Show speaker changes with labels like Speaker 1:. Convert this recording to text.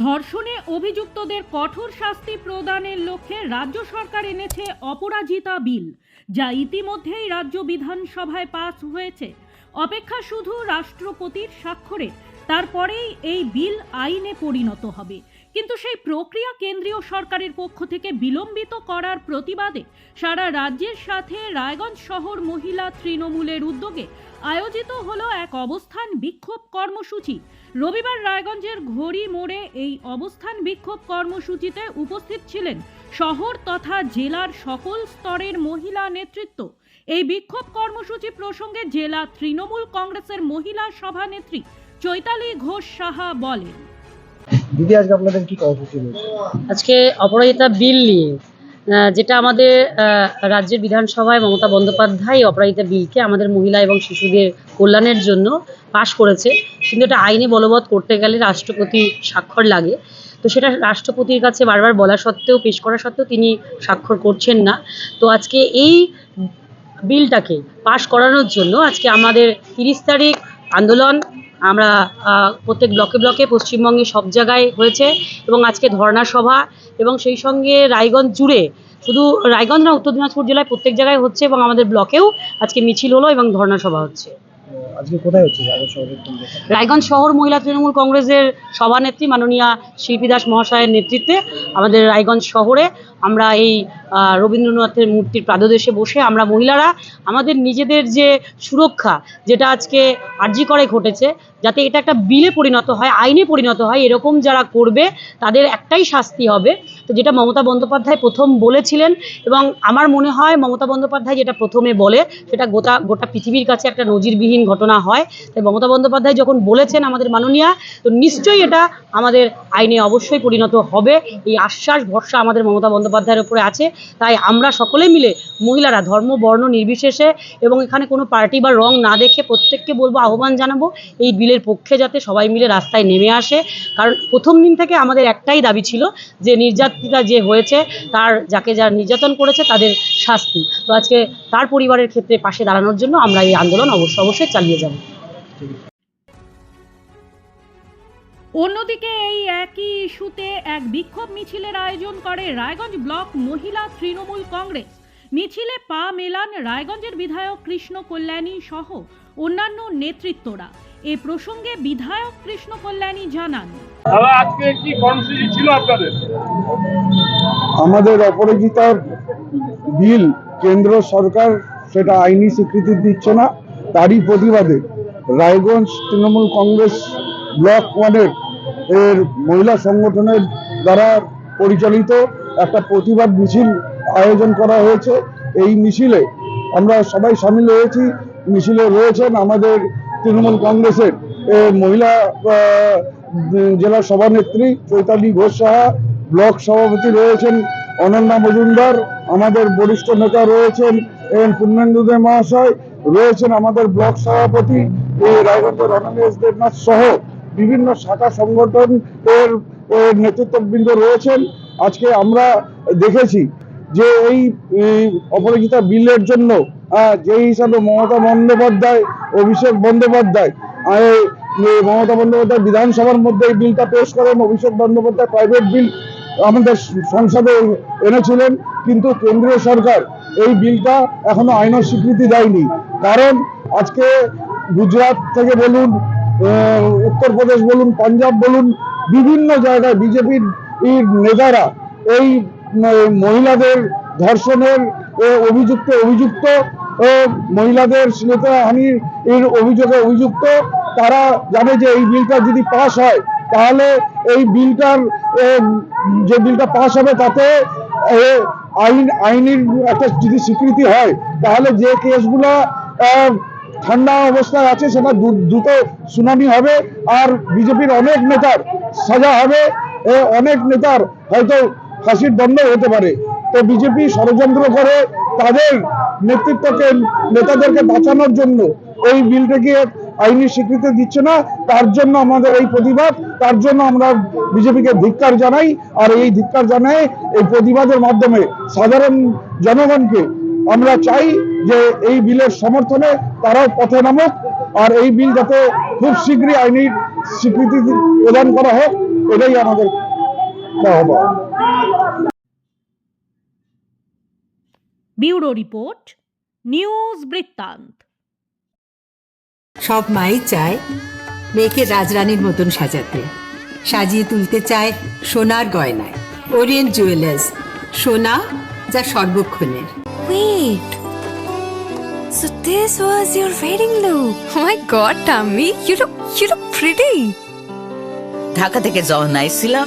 Speaker 1: ধর্ষণে অভিযুক্তদের কঠোর শাস্তি প্রদানের লক্ষ্যে রাজ্য সরকার এনেছে অপরাজিতা বিল, যা ইতিমধ্যেই রাজ্য বিধানসভায় পাস হয়েছে। অপেক্ষা শুধু রাষ্ট্রপতির স্বাক্ষরে, তারপরেই এই বিল আইনে পরিণত হবে। কিন্তু সেই প্রক্রিয়া কেন্দ্রীয় সরকারের পক্ষ থেকে বিলম্বিত করার প্রতিবাদে সারা রাজ্যের সাথে রায়গঞ্জ শহর মহিলা তৃণমূলের উদ্যোগে আয়োজিত হলো এক অবস্থান বিক্ষোভ কর্মসূচি। রবিবার রায়গঞ্জের ঘড়ি মোড়ে এই অবস্থান বিক্ষোভ কর্মসূচিতে উপস্থিত ছিলেন শহর তথা জেলার সকল স্তরের মহিলা নেতৃত্ব। এই বিক্ষোভ কর্মসূচি প্রসঙ্গে জেলা তৃণমূল কংগ্রেসের মহিলা সভানেত্রী চৈতালি ঘোষ সাহা বলেন।
Speaker 2: দিদি, আজকে আপনাদের কি কর্মসূচি রয়েছে?
Speaker 3: আজকে অপরাজিতা বিল নিয়ে যেটা আমাদের রাজ্যের বিধানসভায় মমতা বন্দ্যোপাধ্যায় অপরাজিতা বিলকে আমাদের মহিলা এবং শিশুদের কল্যাণের জন্য পাশ করেছে। কিন্তু এটা আইনে বলবৎ করতে গেলে রাষ্ট্রপতি স্বাক্ষর লাগে। তো সেটা রাষ্ট্রপতির কাছে বারবার বলা সত্ত্বেও, পেশ করা সত্ত্বেও তিনি স্বাক্ষর করছেন না। তো আজকে এই বিলটাকে পাশ করানোর জন্য আজকে আমাদের তিরিশ তারিখ আন্দোলন, আমরা প্রত্যেক ব্লকে ব্লকে পশ্চিমবঙ্গে সব জায়গায় হয়েছে এবং আজকে ধর্ণা সভা এবং সেই সঙ্গে রায়গঞ্জ জুড়ে শুধু রায়গঞ্জ না, উত্তর দিনাজপুর জেলায় প্রত্যেক জায়গায় হচ্ছে এবং আমাদের ব্লকেও আজকে মিছিল হলো এবং ধর্ণা সভা হচ্ছে।
Speaker 2: আজকে কোথায় হচ্ছে জায়গা শহরের
Speaker 3: রায়গঞ্জ শহর মহিলা তৃণমূল কংগ্রেসের সভানেত্রী মাননীয়া শিল্পী দাস মহাশয়ের নেতৃত্বে আমাদের রায়গঞ্জ শহরে আমরা এই রবীন্দ্রনাথের মূর্তির প্রাদদেশে বসে আমরা মহিলারা আমাদের নিজেদের যে সুরক্ষা যেটা আজকে আর্জি করে ঘটেছে, যাতে এটা একটা বিলে পরিণত হয়, আইনে পরিণত হয়, এরকম যারা করবে তাদের একটাই শাস্তি হবে। তো যেটা মমতা বন্দ্যোপাধ্যায় প্রথম বলেছিলেন এবং আমার মনে হয় মমতা বন্দ্যোপাধ্যায় যেটা প্রথমে বলে, সেটা গোটা গোটা পৃথিবীর কাছে একটা নজিরবিহীন ঘটনা হয়। তাই মমতা বন্দ্যোপাধ্যায় যখন বলেছেন আমাদের মাননীয়া, তো নিশ্চয়ই এটা আমাদের আইনে অবশ্যই পরিণত হবে। এই আশ্বাস, ভরসা আমাদের মমতা বন্দ্যোপাধ্যায়ের উপরে আছে। তাই আমরা সকলে মিলে মহিলারা, ধর্ম, বর্ণ নির্বিশেষে এবং এখানে কোনো পার্টি বা রং না দেখে প্রত্যেককে বলব, আহ্বান জানাব, এই বিলের পক্ষে যাতে সবাই মিলে রাস্তায় নেমে আসে। কারণ প্রথম দিন থেকে আমাদের একটাই দাবি ছিল যে নির্যাতিতা যে হয়েছে, তার, যাকে যারা নির্যাতন করেছে, তাদের শাস্তি। তো আজকে তার পরিবারের ক্ষেত্রে পাশে দাঁড়ানোর জন্য আমরা এই আন্দোলন অবশ্য অবশ্যই চালিয়ে যাব।
Speaker 1: অন্যদিকে এই একই ইস্যুতে এক বিক্ষোভ মিছিলের আয়োজন করে রায়গঞ্জ ব্লক মহিলা তৃণমূল কংগ্রেস। মিছিলে পা মেলান রায়গঞ্জের বিধায়ক কৃষ্ণ কল্যাণী সহ অন্যান্য নেতৃত্বরা। এ প্রসঙ্গে বিধায়ক কৃষ্ণ কল্যাণী জানান
Speaker 4: আজকে কি কর্মসূচি ছিল আপনাদের?
Speaker 5: আমাদের অপরাজিতার বিল কেন্দ্র সরকার সেটা আইনি স্বীকৃতি দিচ্ছে না তারই প্রতিবাদে রায়গঞ্জ তৃণমূল কংগ্রেস ব্লক ওয়ানের এর মহিলা সংগঠনের দ্বারা পরিচালিত একটা প্রতিবাদ মিছিল আয়োজন করা হয়েছে। এই মিছিলে আমরা সবাই সামিল হয়েছি মিছিলে রয়েছেন আমাদের তৃণমূল কংগ্রেসের মহিলা জেলা সভানেত্রী চৈতালি ঘোষ সাহা, ব্লক সভাপতি রয়েছেন অনন্যা মজুমদার, আমাদের বরিষ্ঠ নেতা রয়েছেন এন পূর্ণেন্দু দে মহাশয়, রয়েছেন আমাদের ব্লক সভাপতি রায়গঞ্জের রণেশ দেবনাথ সহ বিভিন্ন শাখা সংগঠন এর নেতৃত্ববৃন্দ রয়েছেন। আজকে আমরা দেখেছি যে এই অপরাজিতা বিলের জন্য যেই হিসাবে মমতা বন্দ্যোপাধ্যায়, অভিষেক বন্দ্যোপাধ্যায় মমতা বন্দ্যোপাধ্যায় বিধানসভার মধ্যে এই বিলটা পেশ করেন, অভিষেক বন্দ্যোপাধ্যায় প্রাইভেট বিল আমাদের সংসদে এনেছিলেন, কিন্তু কেন্দ্রীয় সরকার এই বিলটা এখনও আইন স্বীকৃতি দেয়নি। কারণ আজকে গুজরাট থেকে বলুন উত্তরপ্রদেশ বলুন, পাঞ্জাব বলুন, বিভিন্ন জায়গায় বিজেপির নেতারা এই মহিলাদের ধর্ষণের অভিযুক্ত অভিযুক্ত মহিলাদের শ্লীলতাহানির অভিযোগে অভিযুক্ত, তারা জানে যে এই বিলটা যদি পাশ হয়, তাহলে এই বিলটার যে বিলটা পাশ হবে তাতে আইন, আইনের একটা যদি স্বীকৃতি হয়, তাহলে যে কেসগুলো ঠান্ডা অবস্থায় আছে সেটা দ্রু- দ্রুত শুনানি হবে, আর বিজেপির অনেক নেতার সাজা হবে অনেক নেতার হয়তো ফাঁসির দণ্ড হতে পারে। তো বিজেপি ষড়যন্ত্র করে তাদের নেতৃত্বকে, নেতাদেরকে বাঁচানোর জন্য এই বিলটাকে আইনি স্বীকৃতি দিচ্ছে না। তার জন্য আমাদের এই প্রতিবাদ, তার জন্য আমরা বিজেপিকে ধিক্কার জানাই। আর এই ধিক্কার জানাই এই প্রতিবাদের মাধ্যমে সাধারণ জনগণকে আমরা চাই যে এই বিলের সমর্থনে তারাও পথে নামুক। আর এই বিল যাতে খুব শীঘ্রই আইনি স্বীকৃতি প্রদান করা হোক, এটাই আমাদের।
Speaker 1: ব্যুরো রিপোর্ট নিউজ বৃত্তান্ত
Speaker 6: সব মাই চায় মেয়েকে রাজরানীর মতন সাজাতে সাজিয়ে তুলতে চায় সোনার গয়নায় ওরিয়েন্ট জুয়েলার্স সোনা যা সর্বক্ষণের
Speaker 7: Wait. So this was your wedding look. Oh my god, Tammy, you look you look pretty.
Speaker 8: Dhaka থেকে যখন আইছিলাম